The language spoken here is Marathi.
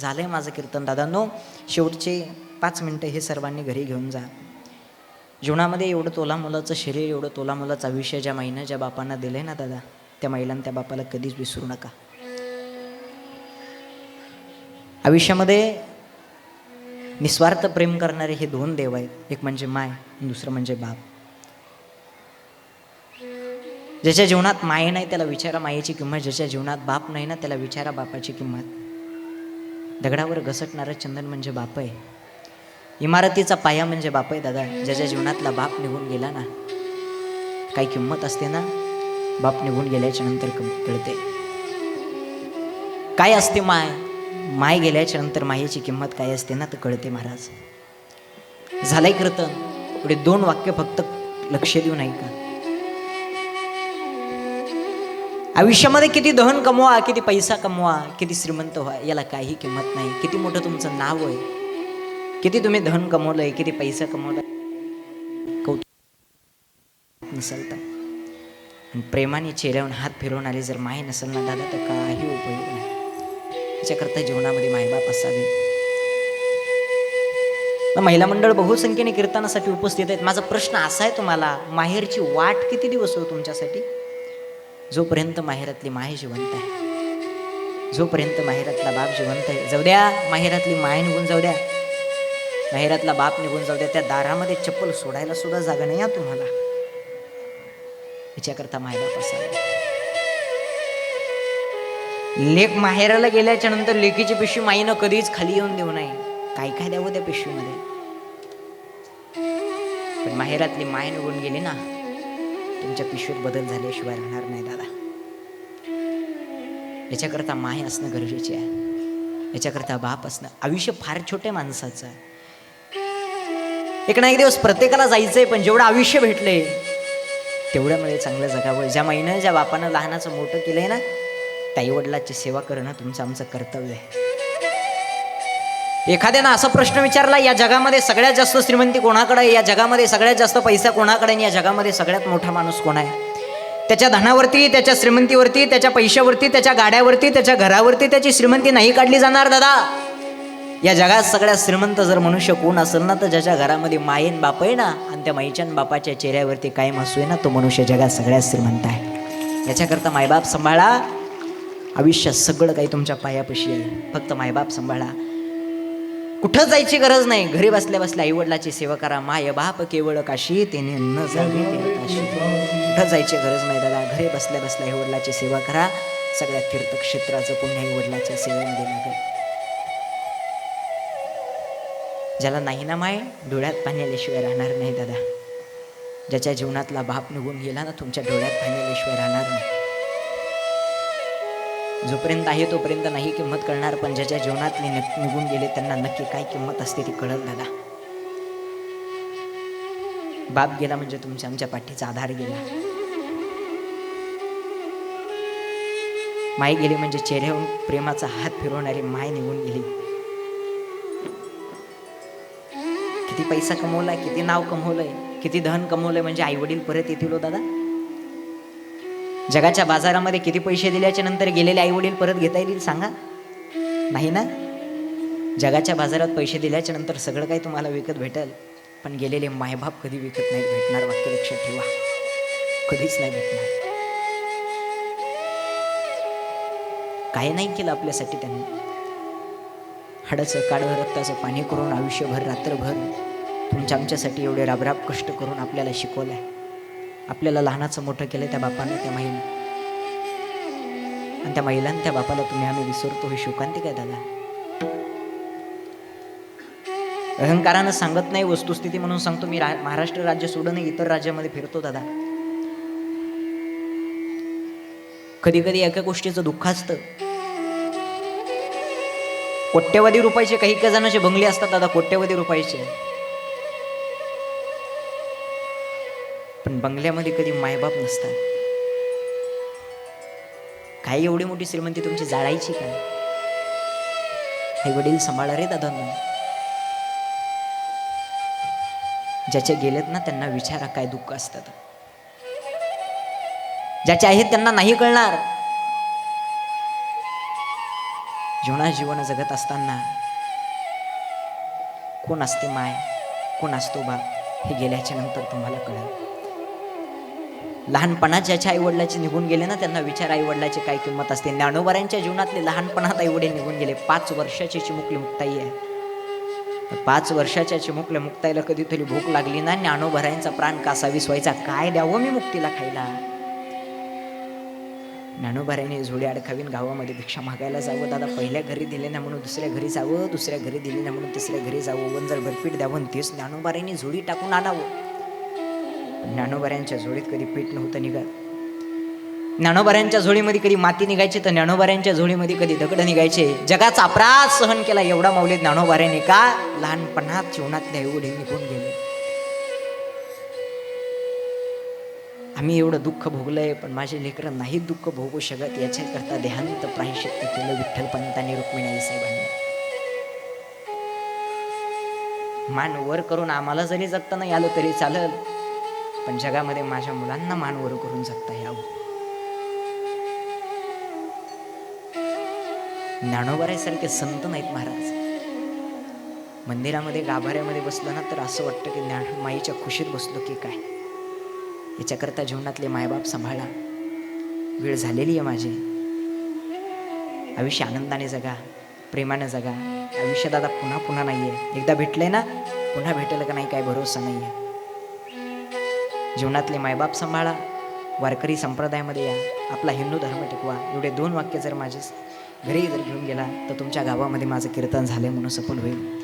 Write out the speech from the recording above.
झालं आहे माझं कीर्तन. दादा नो शेवटचे पाच मिनटं हे सर्वांनी घरी घेऊन जा. जीवनामध्ये एवढं तोला मुलाचं शरीर एवढं तोला मुलाचं आयुष्य ज्या महिना ज्या बापांना दिलं आहे ना दादा त्या महिलांना त्या बापाला कधीच विसरू नका. आयुष्यामध्ये निस्वार्थ प्रेम करणारे हे दोन देव आहेत. एक म्हणजे माय दुसरं म्हणजे बाप. ज्याच्या जीवनात माय नाही त्याला विचारा मायेची किंमत. ज्याच्या जीवनात बाप नाही ना त्याला विचारा बापाची किंमत. दगडावर घसटणारं चंदन म्हणजे बाप आहे इमारतीचा पाया म्हणजे बाप आहे दादा. ज्याच्या जीवनातला बाप निघून गेला ना काही किंमत असते ना बाप निघून गेल्याच्यानंतर कळते. काय असते माय? माय गेल्याच्यानंतर मायेची किंमत काय असते ना तर कळते महाराज. झालंय कृतन पुढे दोन वाक्य फक्त लक्ष देऊ नाही आयुष्यामध्ये किती धन कमवा किती पैसा कमवा किती श्रीमंत व्हा याला काही किंमत नाही. किती मोठं तुमचं नाव आहे. किती तुम्ही धन कमवलंय किती पैसा कमवलाय. कौतुक नसेल तर प्रेमाने चेहऱ्यावर हात फिरवून आले जर माय नसेल ना दादा तर काही उपयोग नाही. त्याच्याकरता जीवनामध्ये मायबाप असावे. महिला मंडळ बहुसंख्येने कीर्तनासाठी उपस्थित आहेत. माझा प्रश्न असा आहे तुम्हाला माहेरची वाट किती दिवस हो तुमच्यासाठी? जोपर्यंत माहेरातली माय जिवंत आहे जोपर्यंत माहेरातला बाप जिवंत आहे जाऊ द्या माहेरातली माय निघून जाऊ द्या माहेरातला बाप निघून जाऊ द्या त्या दारामध्ये चप्पल सोडायला सुद्धा जागा नाही या तुम्हाला. याच्याकरता मायबाप असावे लेख माहेराला गेल्याच्यानंतर लेकीची पिशवी माईनं कधीच खाली येऊन देऊ नये. काय काय द्यावं त्या पिशवीमध्ये? पण माहेरातली माय निघून गेली ना तुमच्या पिशवीत बदल झाल्याशिवाय राहणार नाही दादा. याच्याकरता माय असणं गरजेचे आहे. याच्याकरता बाप असणं आयुष्य फार छोट्या माणसाचं. आहे एक ना एक दिवस प्रत्येकाला जायचंय पण जेवढं आयुष्य भेटलंय तेवढ्यामुळे चांगलं जगावं. ज्या महिनं ज्या बापानं लहानाचं मोठं केलंय ना त्या आईवडिलाची सेवा करणं तुमचं आमचं कर्तव्य आहे. एखाद्यानं असा प्रश्न विचारला या जगामध्ये सगळ्यात जास्त श्रीमंती कोणाकडे आहे? या जगामध्ये सगळ्यात जास्त पैसा कोणाकडे आणि या जगामध्ये सगळ्यात मोठा माणूस कोण आहे? त्याच्या धनावरती त्याच्या श्रीमंतीवरती त्याच्या पैशावरती त्याच्या गाड्यावरती त्याच्या घरावरती त्याची श्रीमंती नाही काढली जाणार दादा. या जगात सगळ्यात श्रीमंत जर मनुष्य कोण असेल ना तर ज्याच्या घरामध्ये मायेन बाप आहे ना आणि त्या माईच्या बापाच्या चेहऱ्यावरती कायम असू आहे ना तो मनुष्य जगात सगळ्यात श्रीमंत आहे. याच्याकरता मायबाप सांभाळा. आयुष्यात सगळं काही तुमच्या पायापाशी आहे. फक्त मायबाप सांभाळा. कुठं जायची गरज नाही. घरी बसल्या बसल्या आईवडिलाची सेवा करा. माय बाप केवळ काशी तेने न जावे कुठं जायची गरज नाही दादा. घरी बसल्या बसल्या आईवडिलाची सेवा करा. सगळ्या तीर्थक्षेत्राचं पुण्य आईवडिलाच्या सेवेमध्ये लागेल. ज्याला नाही ना माय डोळ्यात पाणी आल्याशिवाय राहणार नाही दादा. ज्याच्या जीवनातला बाप निघून गेला ना तुमच्या डोळ्यात पाणी आल्याशिवाय राहणार नाही. जोपर्यंत आहे तोपर्यंत नाही किंमत कळणार पण ज्याच्या जीवनातले निघून गेले त्यांना नक्की काय किंमत असते ती कळल दादा. बाप गेला म्हणजे तुमच्या आमच्या पाठीचा आधार गेला. माय गेली म्हणजे चेहऱ्यावर प्रेमाचा हात फिरवणारी माय निघून गेली. किती पैसा कमवलाय किती नाव कमवलंय किती धन कमवलंय म्हणजे आई वडील परत येतील हो दादा. जगाच्या बाजारामध्ये किती पैसे दिल्याच्या नंतर गेलेले आई वडील परत घेता येईल सांगा? नाही ना? जगाच्या बाजारात पैसे दिल्याच्या नंतर सगळं काही तुम्हाला विकत भेटेल पण गेलेले मायबाप कधी विकत नाही भेटणार? वाक्य लक्षात ठेवा. कधीच नाही भेटणार. काय नाही केलं आपल्यासाठी त्यांनी. हाडाचं काढं रक्ताचं पाणी करून आयुष्यभर रात्रभर तुमच्या आमच्यासाठी एवढे राबराब कष्ट करून आपल्याला शिकवलं आहे आपल्याला लहानाचं मोठं केलं त्या बापानं त्या महिला आणि त्या महिलांनी त्या बापाला तुम्ही आम्ही विसरतो हे शोकांती काय दादा? अहंकारानं सांगत नाही वस्तुस्थिती म्हणून सांगतो मी रा- महाराष्ट्र राज्य सोडून इतर राज्यामध्ये फिरतो दादा. कधी कधी एका गोष्टीचं दुःख असतं. कोट्यवधी रुपयाचे काही काही जणांचे बंगले असतात दादा कोट्यवधी रुपयाचे. पण बंगल्यामध्ये कधी मायबाप नसतात. काही एवढी मोठी श्रीमंती तुमची जाळायची काय आई वडील सांभाळा रे दादा ज्याचे गेलेत ना त्यांना विचारा काय दुःख असतात. ज्याचे आहेत त्यांना नाही कळणार. जीवना जीवन जगत असताना कोण असते माय कोण असतो बाप हे गेल्याच्यानंतर तुम्हाला कळेल. लहानपणात ज्याच्या आईवडिलाचे निघून गेले ना त्यांना विचार आईवडिलाची काय किंमत असते? ज्ञानोबऱ्यांच्या जीवनातले लहानपणात आईवडील निघून गेले. पाच वर्षाची चिमुकली मुक्ताई आहे. पाच वर्षाच्या चिमुकल्या मुक्ताईला कधीतरी भूक लागली ना ज्ञानोबऱ्यांचा प्राण कासा विसवायचा काय द्यावं मी मुक्तीला खायला? ज्ञानोबऱ्याने झोडी अडकावीन गावामध्ये भिक्षा मागायला जावं. दादा पहिल्या घरी दिले ना म्हणून दुसऱ्या घरी जावं दुसऱ्या घरी दिले ना म्हणून तिसऱ्या घरी जावं. वंजर भरपीट द्यावं तेच ज्ञानोबाऱ्यांनी झोडी टाकून आणावं. ज्ञानोबऱ्यांच्या झोळीत कधी पीठ नव्हतं निघत ज्ञानोबाऱ्यांच्या झोळीमध्ये कधी माती निघायची तर ज्ञानोबाऱ्यांच्या झोळीमध्ये कधी दगड निघायचे? जगाचा अपराध सहन केला एवढा माऊली ज्ञानोबाऱ्याने का? लहानपणात जीवनातल्या एवढे निघून गेले. आम्ही एवढं दुःख भोगलंय पण माझे लेकरं नाही दुःख भोगू शकत. याच्याकरता देहांत प्रायश्चित्त केलं विठ्ठलपंतांनी रुक्मिणी साहेबांनी मान वर करून आम्हाला जरी जगता नाही आलं तरी चालल. पण जगामध्ये माझ्या मुलांना मानवर करून जगता यावं. ज्ञानोबारायसारखे संत नाहीत महाराज. मंदिरामध्ये गाभाऱ्यामध्ये बसलो ना तर असं वाटतं की ज्ञान माईच्या खुशीत बसलो की काय? याच्याकरता जीवनातले मायबाप सांभाळा. वेळ झालेली आहे माझी. आयुष्य आनंदाने जगा प्रेमाने जगा. आयुष्य दादा पुन्हा पुन्हा नाही आहे एकदा भेटलंय ना पुन्हा भेटेल का नाही काय भरोसा नाही आहे जीवनातले मायबाप सांभाळा. वारकरी संप्रदायामध्ये या. आपला हिंदू धर्म टिकवा. एवढे दोन वाक्य जर माझे घरी जर घेऊन गेला तर तुमच्या गावामध्ये माझं कीर्तन झालं म्हणून सफल होईल.